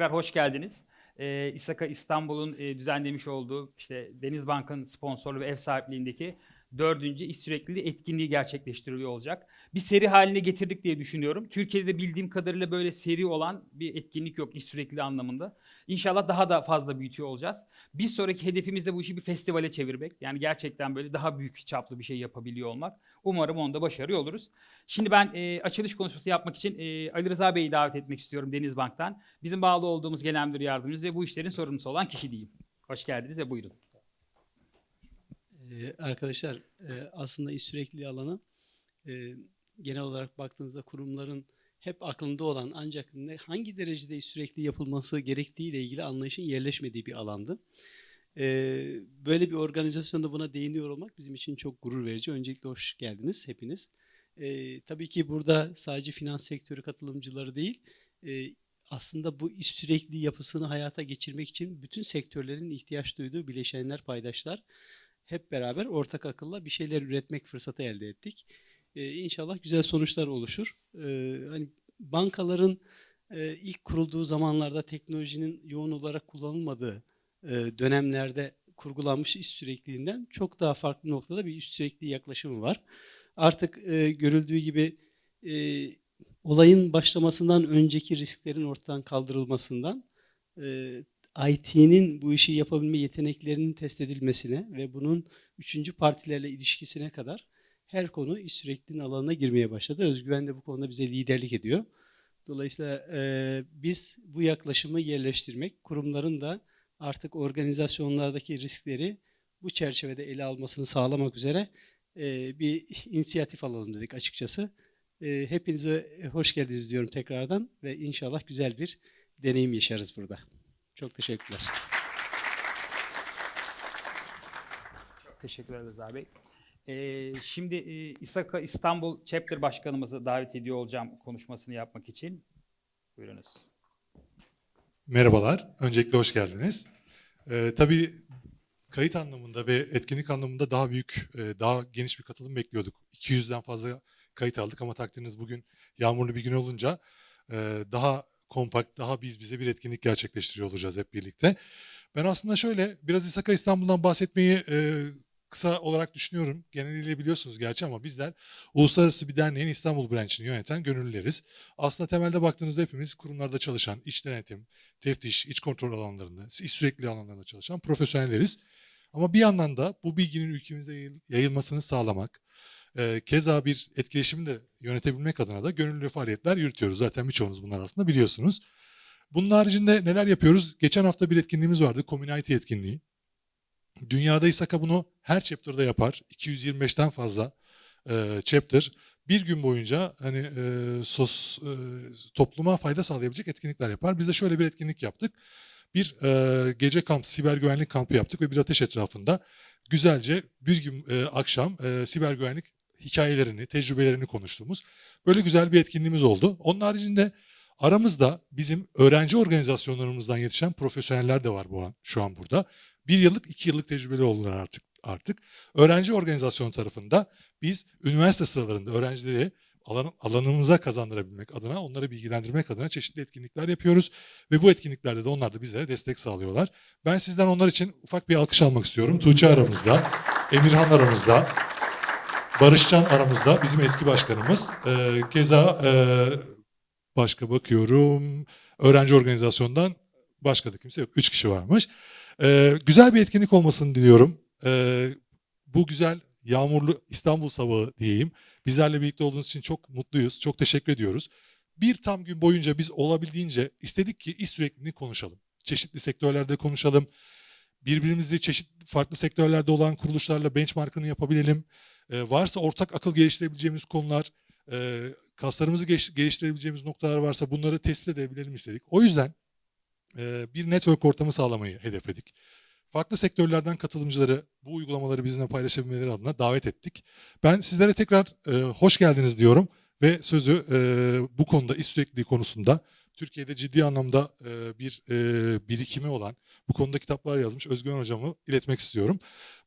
tekrar hoş geldiniz. Ee, İSAKA İstanbul'un e, düzenlemiş olduğu işte Denizbank'ın sponsorluğu ve ev sahipliğindeki dördüncü iş sürekliliği etkinliği gerçekleştiriliyor olacak. Bir seri haline getirdik diye düşünüyorum. Türkiye'de de bildiğim kadarıyla böyle seri olan bir etkinlik yok iş sürekliliği anlamında. İnşallah daha da fazla büyütüyor olacağız. Bir sonraki hedefimiz de bu işi bir festivale çevirmek. Yani gerçekten böyle daha büyük çaplı bir şey yapabiliyor olmak. Umarım onda başarıyor oluruz. Şimdi ben e, açılış konuşması yapmak için e, Ali Rıza Bey'i davet etmek istiyorum Denizbank'tan. Bizim bağlı olduğumuz genel müdür yardımcımız ve bu işlerin sorumlusu olan kişi diyeyim. Hoş geldiniz ve buyurun. Ee, arkadaşlar e, aslında iş sürekli alanı e, genel olarak baktığınızda kurumların hep aklında olan ancak ne, hangi derecede iş sürekli yapılması gerektiği ile ilgili anlayışın yerleşmediği bir alandı. Ee, böyle bir organizasyonda buna değiniyor olmak bizim için çok gurur verici. Öncelikle hoş geldiniz hepiniz. Ee, tabii ki burada sadece finans sektörü katılımcıları değil, e, aslında bu iş sürekli yapısını hayata geçirmek için bütün sektörlerin ihtiyaç duyduğu bileşenler, paydaşlar hep beraber ortak akılla bir şeyler üretmek fırsatı elde ettik. Ee, inşallah güzel sonuçlar oluşur. Ee, hani bankaların e, ilk kurulduğu zamanlarda teknolojinin yoğun olarak kullanılmadığı e, dönemlerde kurgulanmış iş sürekliliğinden çok daha farklı noktada bir iş sürekliliği yaklaşımı var. Artık e, görüldüğü gibi e, olayın başlamasından önceki risklerin ortadan kaldırılmasından e, IT'nin bu işi yapabilme yeteneklerinin test edilmesine ve bunun üçüncü partilerle ilişkisine kadar her konu iş sürekliliğinin alanına girmeye başladı. Özgüven de bu konuda bize liderlik ediyor. Dolayısıyla e, biz bu yaklaşımı yerleştirmek, kurumların da artık organizasyonlardaki riskleri bu çerçevede ele almasını sağlamak üzere e, bir inisiyatif alalım dedik açıkçası. E, hepinize hoş geldiniz diyorum tekrardan ve inşallah güzel bir deneyim yaşarız burada. Çok teşekkürler. Çok teşekkürler Rıza Bey. Ee, şimdi e, İSAKA İstanbul Chapter Başkanımızı davet ediyor olacağım konuşmasını yapmak için. Buyurunuz. Merhabalar, öncelikle hoş geldiniz. Ee, tabii kayıt anlamında ve etkinlik anlamında daha büyük, e, daha geniş bir katılım bekliyorduk. 200'den fazla kayıt aldık ama takdiriniz bugün yağmurlu bir gün olunca e, daha kompakt, daha biz bize bir etkinlik gerçekleştiriyor olacağız hep birlikte. Ben aslında şöyle biraz İSAKA İstanbul'dan bahsetmeyi e, kısa olarak düşünüyorum. Geneliyle biliyorsunuz gerçi ama bizler uluslararası bir derneğin İstanbul branşını yöneten gönüllüleriz. Aslında temelde baktığınızda hepimiz kurumlarda çalışan, iç denetim, teftiş, iç kontrol alanlarında, iş sürekli alanlarında çalışan profesyonelleriz. Ama bir yandan da bu bilginin ülkemizde yayıl- yayılmasını sağlamak, e, keza bir etkileşimi de yönetebilmek adına da gönüllü faaliyetler yürütüyoruz. Zaten birçoğunuz bunlar aslında biliyorsunuz. Bunun haricinde neler yapıyoruz? Geçen hafta bir etkinliğimiz vardı, Community etkinliği. Dünyada İSAKA bunu her chapter'da yapar. 225'ten fazla e, chapter bir gün boyunca hani e, sos, e, topluma fayda sağlayabilecek etkinlikler yapar. Biz de şöyle bir etkinlik yaptık. Bir e, gece kamp, siber güvenlik kampı yaptık ve bir ateş etrafında güzelce bir gün e, akşam e, siber güvenlik hikayelerini, tecrübelerini konuştuğumuz böyle güzel bir etkinliğimiz oldu. Onun haricinde aramızda bizim öğrenci organizasyonlarımızdan yetişen profesyoneller de var bu an, şu an burada. Bir yıllık, iki yıllık tecrübeli oldular artık. artık. Öğrenci organizasyonu tarafında biz üniversite sıralarında öğrencileri alan, alanımıza kazandırabilmek adına, onları bilgilendirmek adına çeşitli etkinlikler yapıyoruz. Ve bu etkinliklerde de onlar da bizlere destek sağlıyorlar. Ben sizden onlar için ufak bir alkış almak istiyorum. Tuğçe aramızda, Emirhan aramızda, Barışcan aramızda, bizim eski başkanımız. Ee, keza e, başka bakıyorum, öğrenci organizasyondan başka da kimse yok. Üç kişi varmış. Ee, güzel bir etkinlik olmasını diliyorum. Ee, bu güzel yağmurlu İstanbul sabahı diyeyim. Bizlerle birlikte olduğunuz için çok mutluyuz. Çok teşekkür ediyoruz. Bir tam gün boyunca biz olabildiğince istedik ki iş sürekliliğini konuşalım. Çeşitli sektörlerde konuşalım. Birbirimizi çeşitli farklı sektörlerde olan kuruluşlarla benchmarkını yapabilelim. Ee, varsa ortak akıl geliştirebileceğimiz konular, e, kaslarımızı geç- geliştirebileceğimiz noktalar varsa bunları tespit edebilelim istedik. O yüzden e, bir network ortamı sağlamayı hedefledik. Farklı sektörlerden katılımcıları bu uygulamaları bizimle paylaşabilmeleri adına davet ettik. Ben sizlere tekrar e, hoş geldiniz diyorum ve sözü e, bu konuda iş sürekliliği konusunda Türkiye'de ciddi anlamda e, bir e, birikimi olan, bu konuda kitaplar yazmış Özgün Hocam'ı iletmek istiyorum.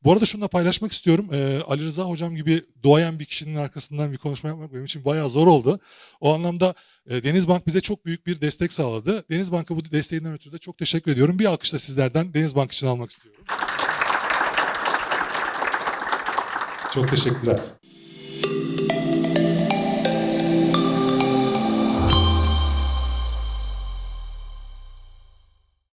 Bu arada şunu da paylaşmak istiyorum. E, Ali Rıza Hocam gibi doğayan bir kişinin arkasından bir konuşma yapmak benim için bayağı zor oldu. O anlamda e, Denizbank bize çok büyük bir destek sağladı. Denizbank'a bu desteğinden ötürü de çok teşekkür ediyorum. Bir alkış da sizlerden Denizbank için almak istiyorum. Çok teşekkürler.